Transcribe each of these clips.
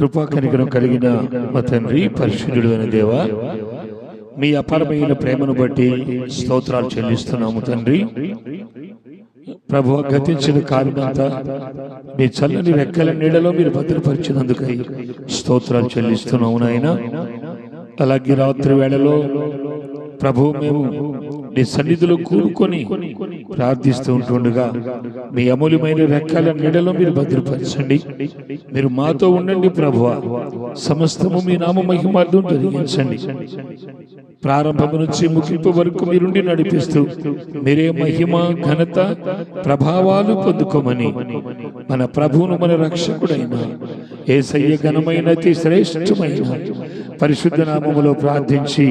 కృపా కనికరం కలిగిన మా తండ్రి పరిశుద్ధుడు అయిన దేవ మీ అపారమైన ప్రేమను బట్టి స్తోత్రాలు చెల్లిస్తున్నాము తండ్రి. ప్రభు గతించిన కారణంతా మీ చల్లని రెక్కల నీడలో మీరు భద్రపరిచినందుకై స్తోత్రాలు చెల్లిస్తున్నాము నాయన. అలాగే రాత్రి వేళలో ప్రభు మేము నీ సన్నిధిలో కూరుకొని ప్రార్థిస్తూ ఉంటుండగా మీ అమూల్యమైన రెక్కల నీడలో మీరు భద్రపరచండి. మీరు మాతో ఉండండి ప్రభు సమస్తము మీ నామ మహిమార్థం జరిగించండి ప్రారంభం నుంచి ముగింపు వరకు మీరుండి నడిపిస్తూ మీరే మహిమ ఘనత ప్రభావాలు పొందుకోమని మన ప్రభువును మన రక్షకుడైన ఏసయ్య ఘనమైన అతి శ్రేష్టమైన పరిశుద్ధ నామములో ప్రార్థించి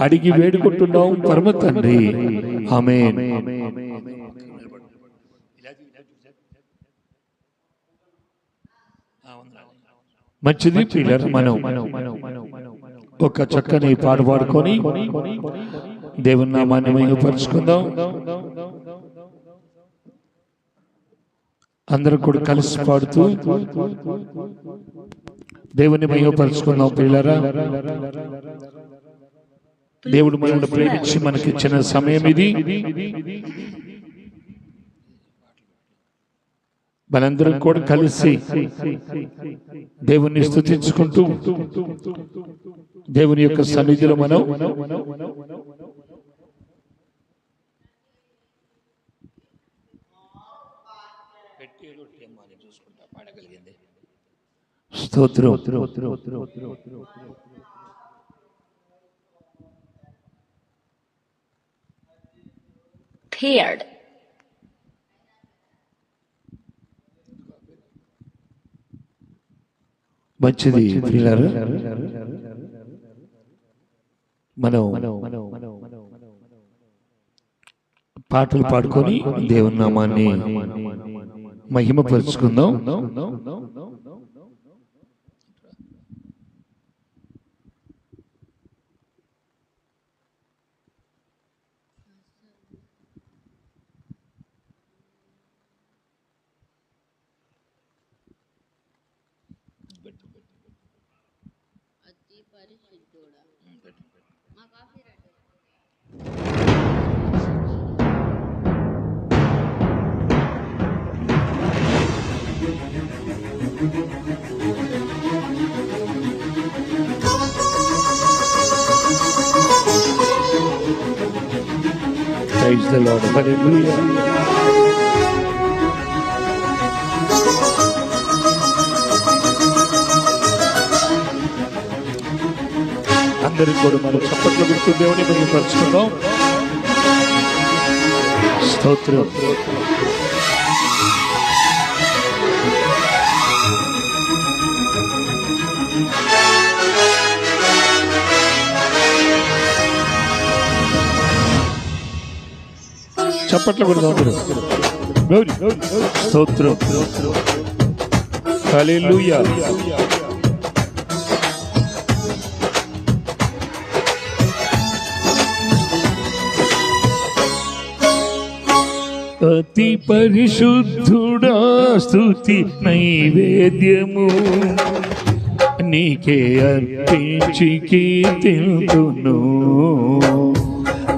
అడిగి వేడుకుంటున్నాం పరమ తండ్రి. ఆమె మంచిది పిల్లర్ మనం ఒక చక్కని పాట పాడుకొని దేవుని నామాన్ని మహిమపరుచుకుందాం. అందరూ కూడా కలిసి పాడుతూ దేవుని మహిమపరుచుకుందాం పిల్లరా దేవుడు మనల్ని ప్రేమించి మనకి ఇచ్చిన సమయం ఇది. మనందరం కూడా కలిసి దేవుణ్ణి స్థుతించుకుంటూ దేవుని యొక్క సన్నిధిలో మనం స్తోత్రం. Paired మంచిది ప్రియులారా. మనం పాటలు పాడుకొని దేవుని నామాన్ని మహిమపరుచుకుందాం. the Lord. Hallelujah. 하늘을 걸음하는 첫 번째 물질 매원의 명령처럼 스타트를 చప్పట్లు కొడదాం. స్తోత్రం. హల్లెలూయా. అతి పరిశుద్ధుడా స్థుతి నైవేద్యము. నీకే అర్పించి కీర్తిను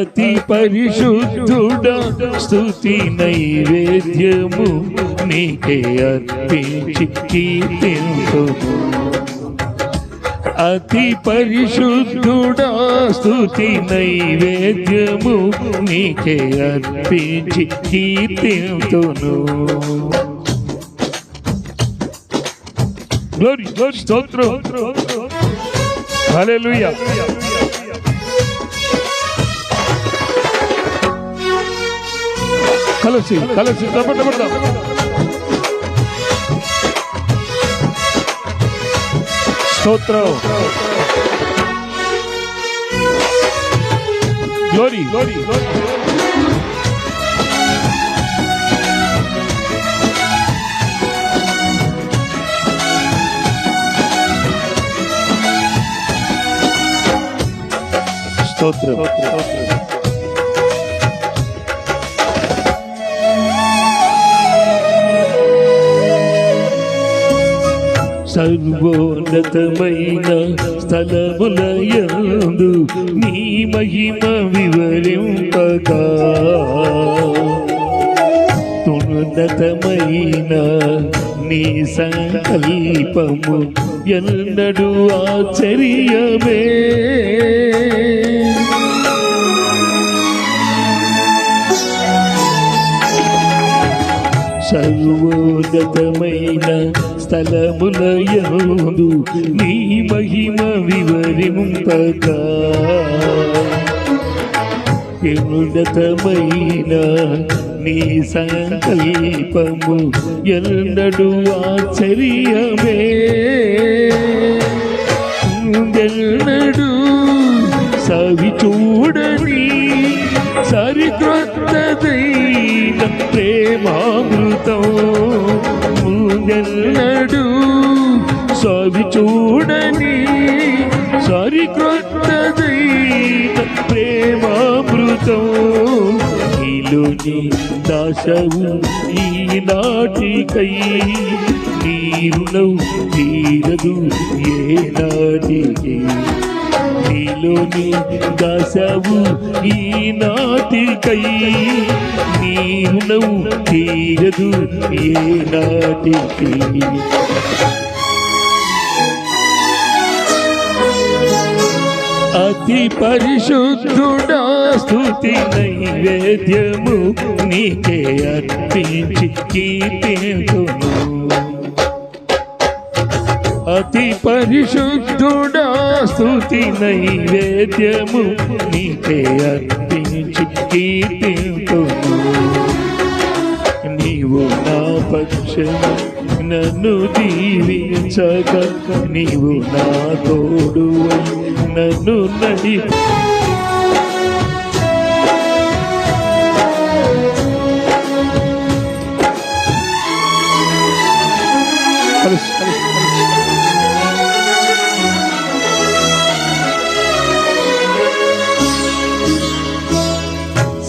అతి పరిశుద్ధుడ స్తుతి నైవేద్యము నీకే అర్పించి కీర్తింతును అతి పరిశుద్ధుడ స్తుతి నైవేద్యము నీకే అర్పించి కీర్తింతును. గ్లోరీ గ్లోరీ స్తోత్రం. హల్లెలూయా కలిసి కలిసి పడదాం స్తోత్రం. Glory glory. స్తోత్రం. సర్వోన్నతమైన స్థలములయందు నీ మహిమ వివరింపగా. ఉన్నతమైన నీ సంకల్పము ఎన్నడు ఆశ్చర్యమే. సర్వోన్నతమైన స్థలములయందు నీ మహిమ వివరింపక. ఉన్నతమైన నీ సంకల్పము ఎన్నడు ఆశ్చర్యమే. ఎన్నడు సవి చూడని సరికొత్తదైన ప్రేమామృతం ముందెన్నడు సవి చూడని సరికొత్తదైన ప్రేమామృతం. నీలోని దాసవు నాటికై నీరునవు తీరదు ఏ నాటికి. నీలోని దాసవు ఈనాటికై నీరునవు తీరదు ఏ నాటికి. అతి పరిశుద్ధుడా స్థుతి నైవేద్యము నీకే అర్పించి కీర్తింతును అతి పరిశుద్ధుడా స్థుతి నైవేద్యము నీకే అర్పించి కీర్తింతును నీవు నా పక్షము నన్ను దీవించక. నీవు నా తోడు నన్ను నడి.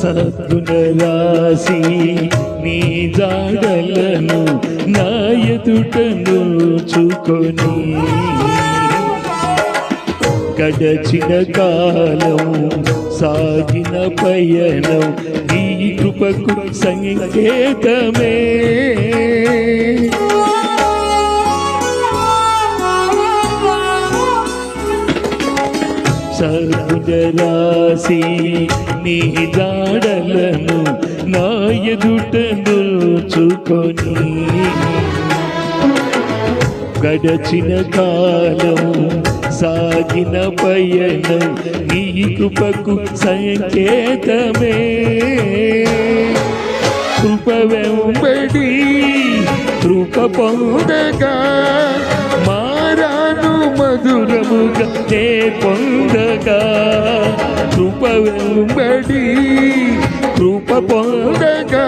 సద్గుణ రాసి నీ జాడలను నా ఎదుటను చూకొని. గడచిన కాలం సాగిన పయనం నీ కృపకు సంకేతమే. సద్గు నీ దాడలను నా ఎదుటను గడచిన కాలం సాగిన పయనం నీ కృపకు సంకేతమే. కృప వెంబడి కృప పొందగా మారాను మధురముగా నే పొందగా కృప వెంబడి కృప పొందగా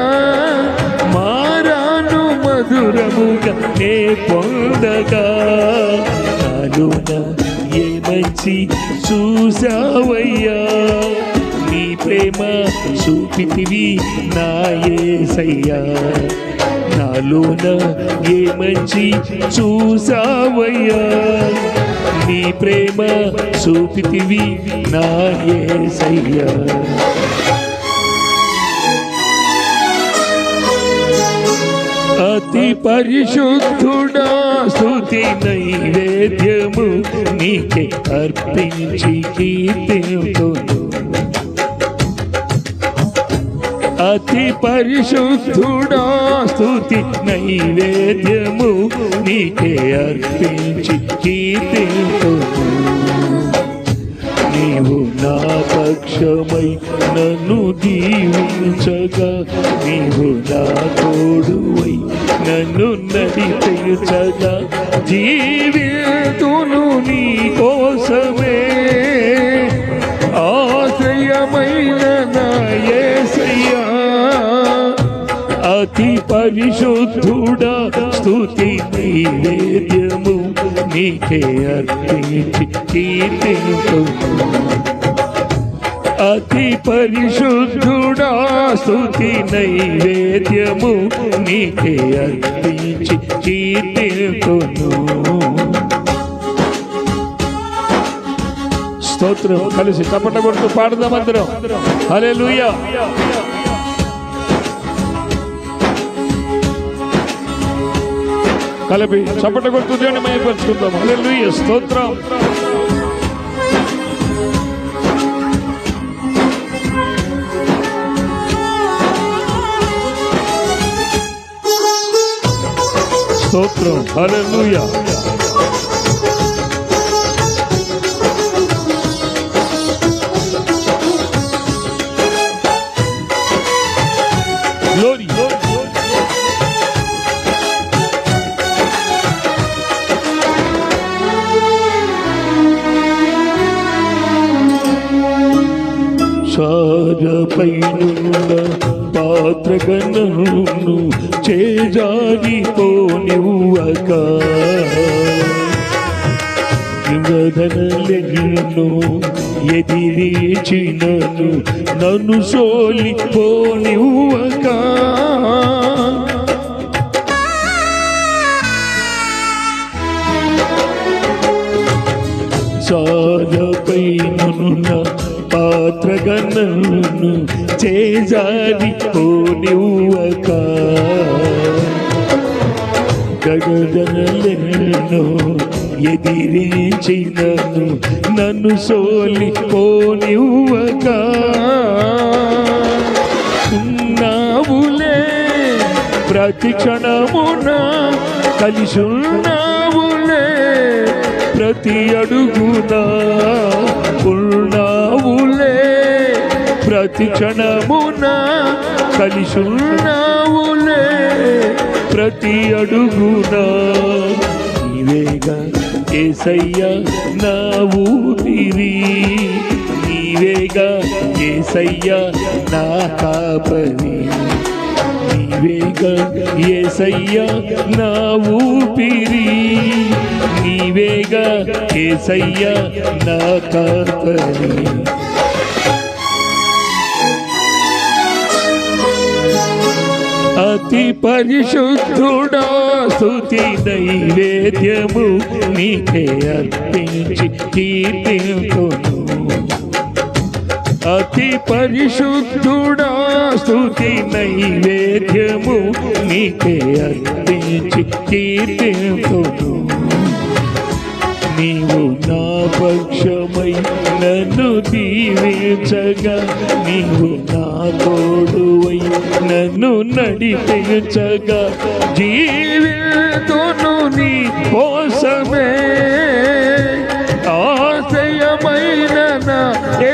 మారాను మధురముగా నే పొందగా నాలోన ఏ మంచి చూసావయ్యా నీ ప్రేమ చూపితివి నా యేసయ్యా నాలోన ఏ మంచి చూసావయ్యా నీ ప్రేమ చూపితివి నా యేసయ్యా అతి పరిశుద్ధుడా స్థుతి నైవేద్యము నీకే అర్పించి కీర్తింతును అతి పరిశుద్ధుడా స్థుతి నైవేద్యము నీకే అర్పించి కీర్తింపు నీవు నా పక్షమై నన్ను దీవించగా నీవు నా తోడువై నన్ను నడిపించగా జీవితును నీ కోసమై అతి పరిశుద్ధుడా స్థుతి నైవేద్యము నీకే అర్పించి కీర్తింతు అతి పరిశుద్ధుడా స్థుతి నైవేద్యము నీకే అర్పించి కీర్తింతును స్తోత్రం కలిసి తప్పట కొడుతూ పాడదాం అందరం. లూయా కలిపి చప్పట కొడుతూ దేవుని మయపరుచుకుందాం హల్లెలూయా స్తోత్రం. స్తోత్రం. హల్లెలూయా. పైనున్న పాత్ర గణను పాత్రగణను చేజారిపోనివ్వక వదనలను ఎదిరించినను నన్ను సోలిపోనివ్వక సారపైనున్న పాత్రగణను చేజారిపోనివ్వక గగనలను ఎదిరించినను నన్ను సోలిపోనివ్వక ఉన్నావులే ప్రతి క్షణమున కలిసున్నావులే ప్రతి అడుగునా ఉన్నావులే. ప్రతి క్షణమున కలిసున్నావులే ప్రతి అడుగునా నీవేగా ఏసయ్య నా ఊపిరి. నీవేగా ఏసయ్య నా కాపరి. వేగ ఏసయ్యా నా ఊపిరి. నీవేగా ఏసయ్యా నా కాపరి అతి పరిశుద్ధుడా స్తుతి నైవేద్యము నీకే అర్పించి కీర్తింతును అతి పరిశుద్ధుడా స్థుతి నైవేద్యము నీకే అర్పించి కీర్తింతును నీవు నా పక్షమై నన్ను దీవించగా నీవు నా తోడువై నన్ను నడిపించగా జీవితును నీ కోసమే ఆశయమైన నా ఏ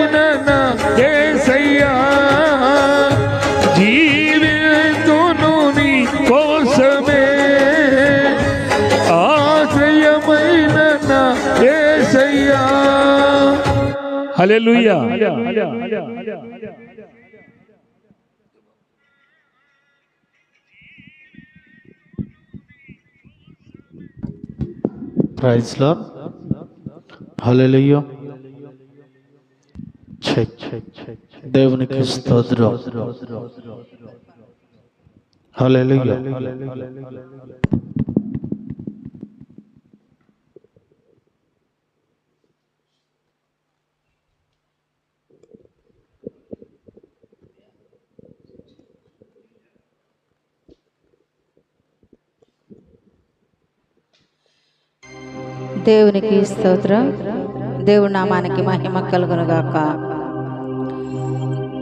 ఆశయమైన నా యేసయ్యా జీవితును నీ దేవునికి స్తోత్రం. హల్లెలూయా. దేవునికి స్తోత్రం. దేవునామానికి మహిమ కలుగునుగాక.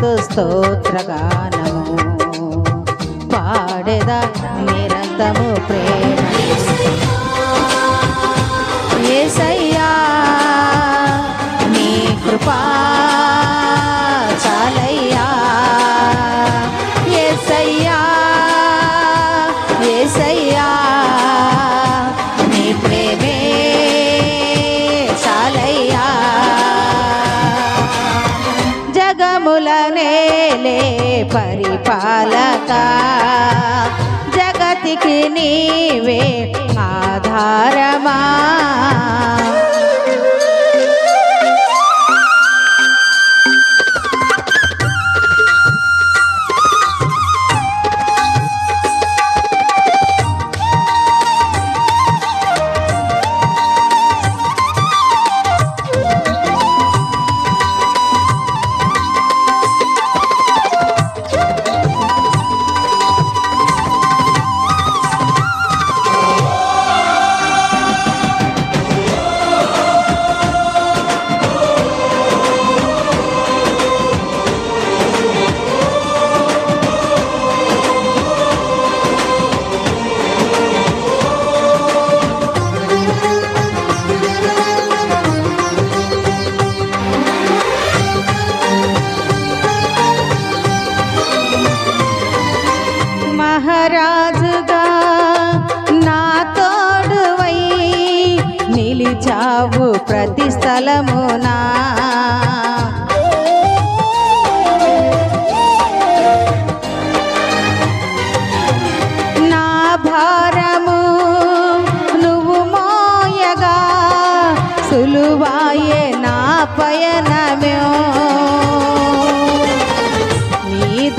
మనస్సుతో స్తోత్రగానము. పాడేదా నిరంతము ప్రేమ. ఏసయ్యా నీ కృపా పరిపాలక జగతికి నీవే ఆధారమా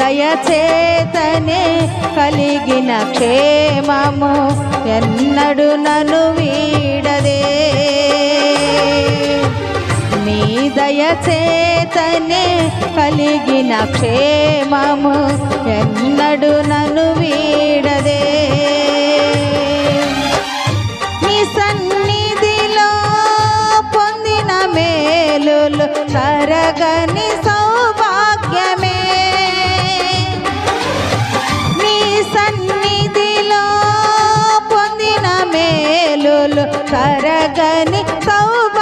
దయచేతనే కలిగిన క్షేమము ఎన్నడు నన్ను వీడదే. నీ దయచేతనే కలిగిన క్షేమము ఎన్నడు నన్ను వీడదే. నీ సన్నిధిలో పొందిన మేలులు తరగని रजनि सौभ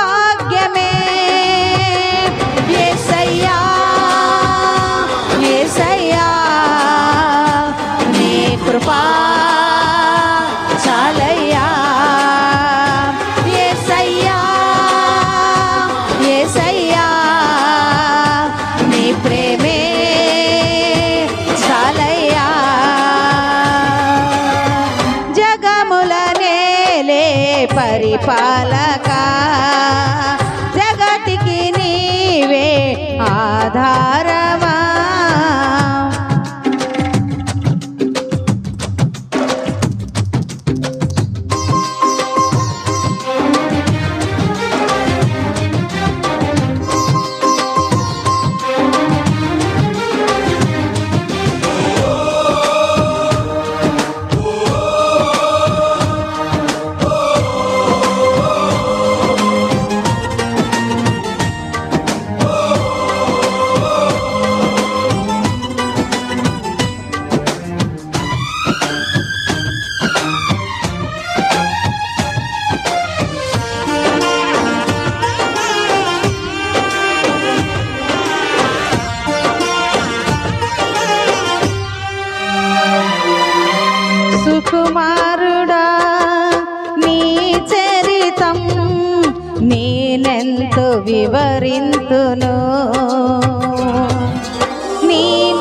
నేనెంతో వివరింతును నీ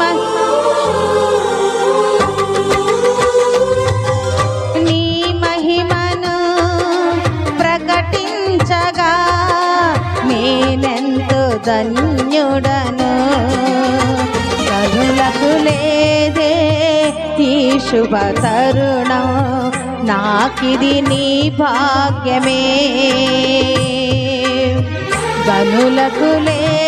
నీ మహిమను ప్రకటించగా నేనెంతో ధన్యుడను. కనులకు లేదే ఈ శుభ తరుణం. నాకిది నీ భాగ్యమే. గనులకు లే